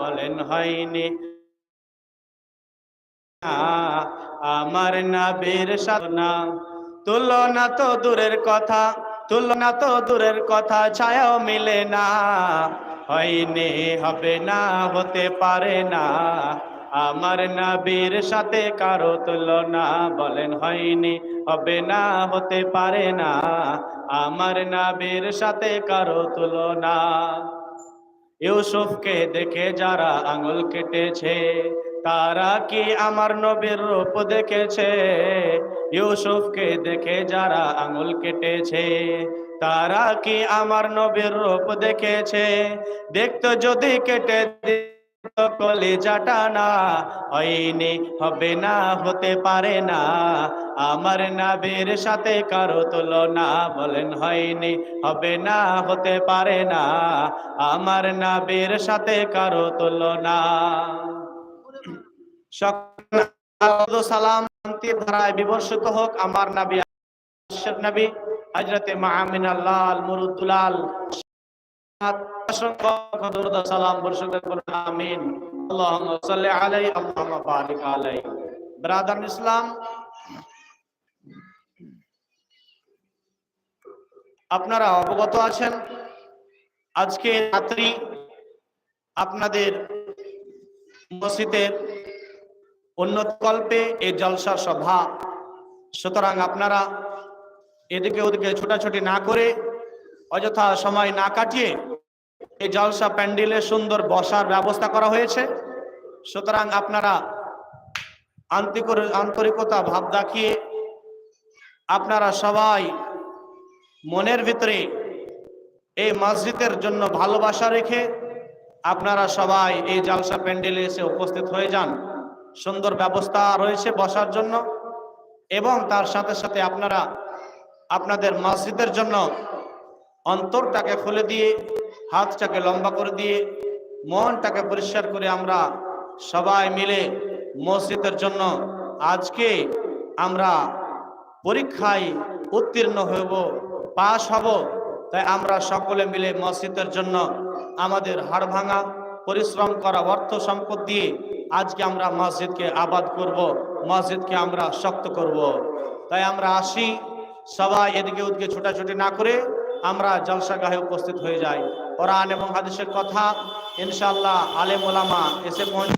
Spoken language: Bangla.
বলেন, হয়নি। আমার নবীর সাধনা। তুলনা তো দূরের কথা, তুলনা তো দূরের কথা, ছায়াও মিলে না। হয়নি, হবে না, হতে পারে না। আমার নবীর সাথে কারও তুলনা, বলেন, হয়নি, হবে না, হতে পারে না। আমার নবীর সাথে কারও তুলনা। ইউসুফকে দেখে যারা আঙুল কেটেছে, তারা কি আমার নবীর রূপ দেখেছে? ইউসুফকে দেখে যারা আঙুল কেটেছে, তারা কি আমার নবীর রূপ দেখেছে? দেখতো যদি কেটে কলিজাটা না, হয়নি, হবে না, হতে পারে না। আমার নাবির সাথে কারও তুলনা বলেন, হয়নি, হবে না, হতে পারে না। আমার নাবির সাথে কারও তুলনা। সালাম ধারায় বিবর্ষিত হোক আমার নবী নবী, হযরতে মাআমিন আল্লাহ মুরুদ্দুলাল আলাইহি ব্রাদার ইসলাম আপনারা অবগত আছেন আজকে রাত্রি আপনাদের মসজিদের উন্নত কল্পে এই জলসা সভা সুতরাং আপনারা এদিকে ওদিকে ছোটাছুটি না করে অযথা সময় না কাটিয়ে এই জলসা প্যান্ডেলে সুন্দর বসার ব্যবস্থা করা হয়েছে। সুতরাং আপনারা আন্তরিক- আন্তরিকতা, ভাব দেখিয়ে আপনারা সবাই মনের ভিতরে এই মসজিদের জন্য ভালোবাসা রেখে আপনারা সবাই এই জালসা প্যান্ডেলে এসে উপস্থিত হয়ে যান। সুন্দর ব্যবস্থা রয়েছে বসার জন্য এবং তার সাথে সাথে আপনারা আপনাদের মসজিদের জন্য অন্তরটাকে খুলে দিয়ে, হাতটাকে লম্বা করে দিয়ে, মনটাকে পরিষ্কার করে আমরা সবাই মিলে মসজিদের জন্য আজকে আমরা পরীক্ষায় উত্তীর্ণ হব পাশ হব। তাই আমরা সকলে মিলে মসজিদের জন্য আমাদের হাড় ভাঙা, পরিশ্রম করা অর্থ সম্পদ দিয়ে আজকে আমরা মসজিদকে আবাদ করব, মসজিদকে আমরা শক্ত করব। তাই আমরা আসি, সবাই এদিকে ওদিকে ছোটাছুটি না করে আমরা জলসা গাহে উপস্থিত হয়ে যাই। কোরআন এবং হাদিসের কথা ইনশাল্লাহ আলেম ওলামা এসে পৌঁছে